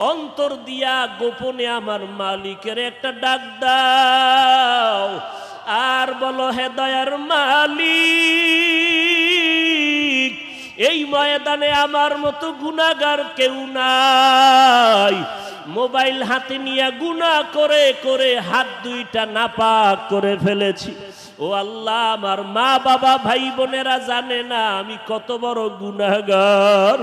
অন্তর দিয়া গোপনে আমার মালিকের একটা ডাক দাও। আর বলো, হে দয়ার মালিক, এই ময়দানে আমার মতো গুনাগার কেউ নাই। মোবাইল হাতে নিয়ে গুনাহ করে করে হাত দুইটা নাপাক করে ফেলেছি। ও আল্লাহ, আমার মা বাবা, ভাই বোনেরা জানে না আমি কত বড় গুনাহগার।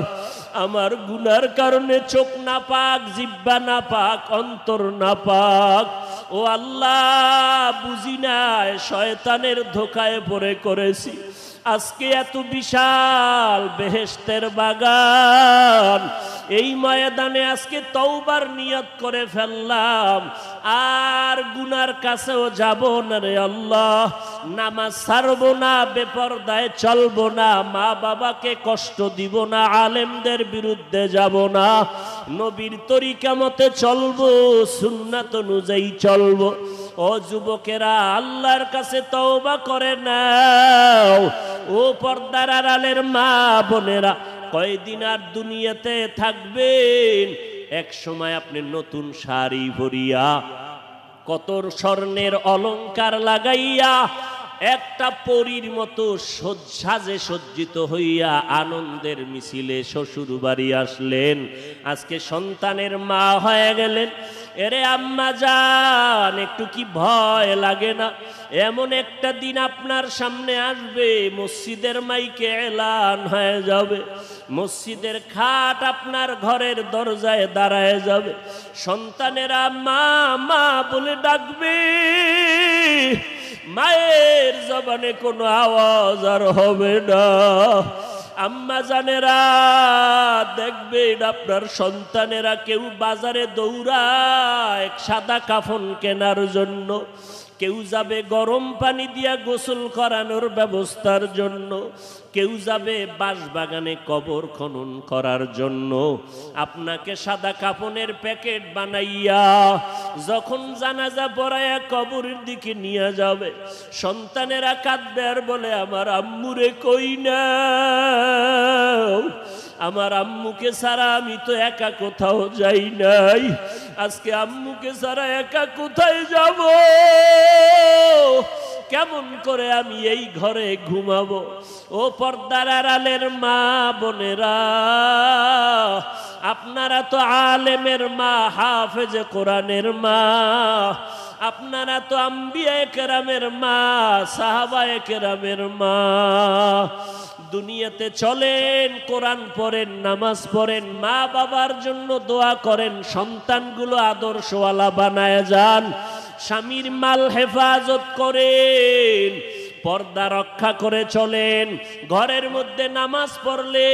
আমার গুনার কারণে চোখ না পাক, জিব্বা না পাক, অন্তর না পাক। ও আল্লাহ, বুঝি নাই শয়তানের ধোকায় পড়ে করেছি। আজকে এত বিশাল বেহেস্তের বাগান। এই ময়দানে আজকে তৌবার নিয়ত করে ফেললাম। আর গুনার কাছেও যাব না রে আল্লাহ। নামাজ ছাড়বো না, বেপরদায় চলবো না, মা বাবাকে কষ্ট দিব না, আলেমদের বিরুদ্ধে যাব না। নবীর তরিকা মতে চলবো, সুন্নাত অনুযায়ী চলবো। ও যুবকেরা, আল্লাহর কাছে তওবা করে নাও। ও পর্দার আড়ালের মা বোনেরা, কয়দিন আর দুনিয়াতে থাকবেন? এক সময় আপনি নতুন শাড়ি ভরিয়া কত স্বর্ণের অলঙ্কার লাগাইয়া, একটা পরীর মতো সজ- সাজে সজ্জিত হইয়া আনন্দের মিছিলে শ্বশুর বাড়ি আসলেন। আজকে সন্তানের মা হয়ে গেলেন। এরে আম্মা যান একটু কি ভয় লাগে না? এমন একটা দিন আপনার সামনে আসবে, মসজিদের মাইকে এলান হয়ে যাবে। মসজিদের খাট আপনার ঘরের দরজায় দাঁড়ায় যাবে। সন্তানেরা মা মা বলে ডাকবে, মায়ের জবানে কোনো আওয়াজ আর হবে না। আম্মা জানেরা দেখবে আপনার সন্তানেরা কেউ বাজারে দৌড়ায় সাদা কাফন কেনার জন্য। কেউ যাবে গরম পানি দিয়া গোসল করানোর ব্যবস্থার জন্য, কেউ যাবে বাঁশবাগানে কবর খনন করার জন্য। আপনাকে সাদা কাপনের প্যাকেট বানাইয়া যখন জানাজা পড়াইয়া কবরের দিকে নিয়ে যাবে, সন্তানেরা কাঁদবে আর বলে, আমার আম্মুরে কই না আমার আম্মুকে ছাড়া আমি তো একা কোথাও যাই নাই। আজকে আম্মুকে ছাড়া একা কোথায় যাব? কেমন করে আমি এই ঘরে ঘুমাবো? ও পর্দার আড়ালের মা বোনেরা, আপনারা তো আলেমের মা, হাফেজ কোরআনের মা। আপনারা তো আম্বিয়া কেরামের মা সাহাবায়ে কেরামের মা। দুনিয়াতে চলেন, কোরআন পড়েন, নামাজ পড়েন মা বাবার জন্য দোয়া করেন, সন্তানগুলো আদর্শওয়ালা বানায় যান, স্বামীর মাল হেফাজত করেন, পর্দা রক্ষা করে চলেন, ঘরের মধ্যে নামাজ পড়লে